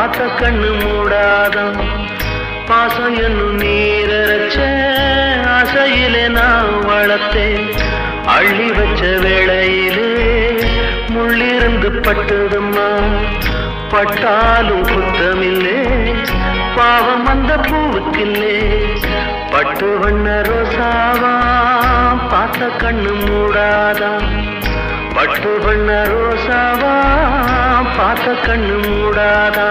பார்த்த கண்ணு மூடாதான் பாசம் என்னும் நீரச்ச அசையிலே நான் வளர்த்தேன். அள்ளி வச்ச வேளையிலே முள்ளிருந்து பட்டதும்மா பட்டாலும் குத்தமில்லே பாவம் அந்த பூவுக்கில்லே. பட்டு வண்ண ரோசாவா பார்த்த கண்ணு மூடாதான் பட்டு வண்ண ரோசாவா பார்த்த கண்ணு மூடாதா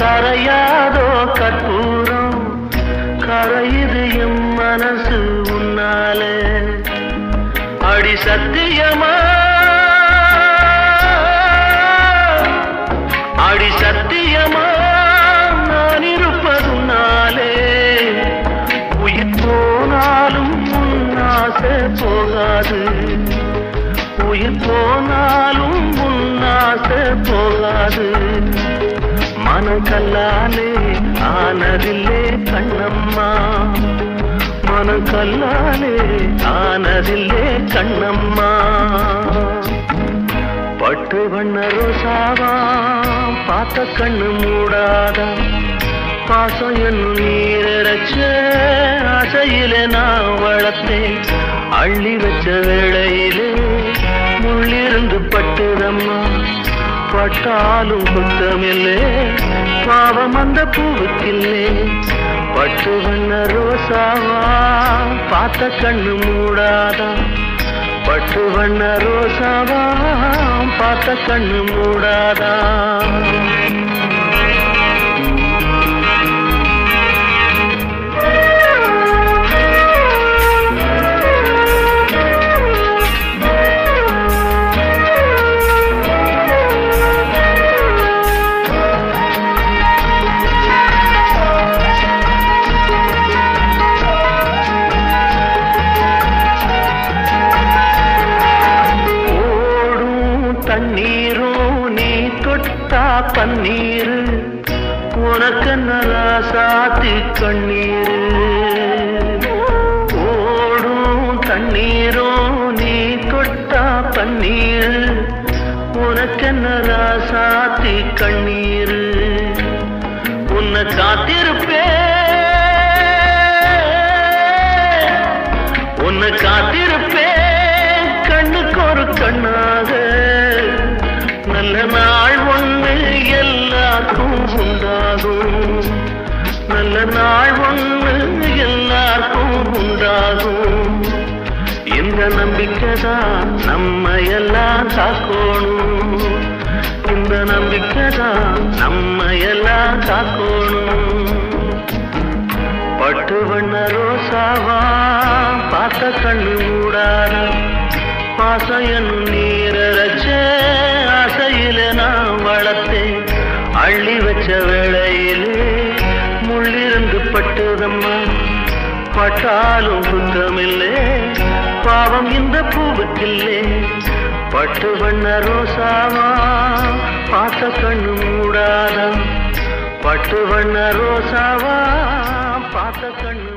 கரையாதோ கற்பூரம்? கரையுது எம் மனசு உன்னாலே. அடி சத்தியமா? அடி சத்தியமா? நான் இருப்பதுனாலே உயிர் போனாலும் உன்னாசை போகாது. உயிர் போனாலும் உன்னாசை போகாது. மனம் கல்லாலே ஆனதில்லே கண்ணம்மா. மனம் கல்லாலே ஆனதில்லே கண்ணம்மா. பட்டு வண்ண ரோசாவா பார்த்த கண்ணு மூடாதா. பாசம் என்னும் நீரச்ச ஆசையிலே நான் வளர்த்தேன். அள்ளி வச்ச வேளையே பட்டாலும் குத்தமில்லே பாவம் அந்த பூவுக்கில்லே. பட்டு வண்ண ரோசாவா பார்த்த கண்ணு மூடாதா. பட்டு வண்ண ரோசாவா பார்த்த கண்ணு மூடாதா. பன்னீர். உனக்கு நல்லா சாத்து கண்ணீர். ஓடும் தண்ணீரும் நீ தொட்டா பன்னீர். உனக்கு நல்லா சாத்து கண்ணீர். உன்னை காத்திருப்பே. உன்னை காத்திருப்பே. கண்ணுக்கு ஒரு கண்ணா எல்லாருக்கும் உண்டாகும். நல்ல நாள் ஒன்று எல்லாருக்கும் உண்டாகும். இந்த நம்பிக்கை தான் நம்ம எல்லாம் காக்கணும் இந்த நம்பிக்கை தான் நம்ம எல்லாம் காக்கணும் பட்டு வண்ண ரோசாவா பார்த்த கண்ணு மூடாத பாசம் என் நீரரக அள்ளி வச்ச வேளையிலே முள்ளிருந்து பட்டதம்மா. பட்டாலும் குத்தமில்லே பாவம் இந்த பூவுக்கில்லே பட்டு வண்ண ரோசாவா பார்த்த கண்ணு மூடாதா. பட்டு வண்ண ரோசாவா பார்த்த கண்ணு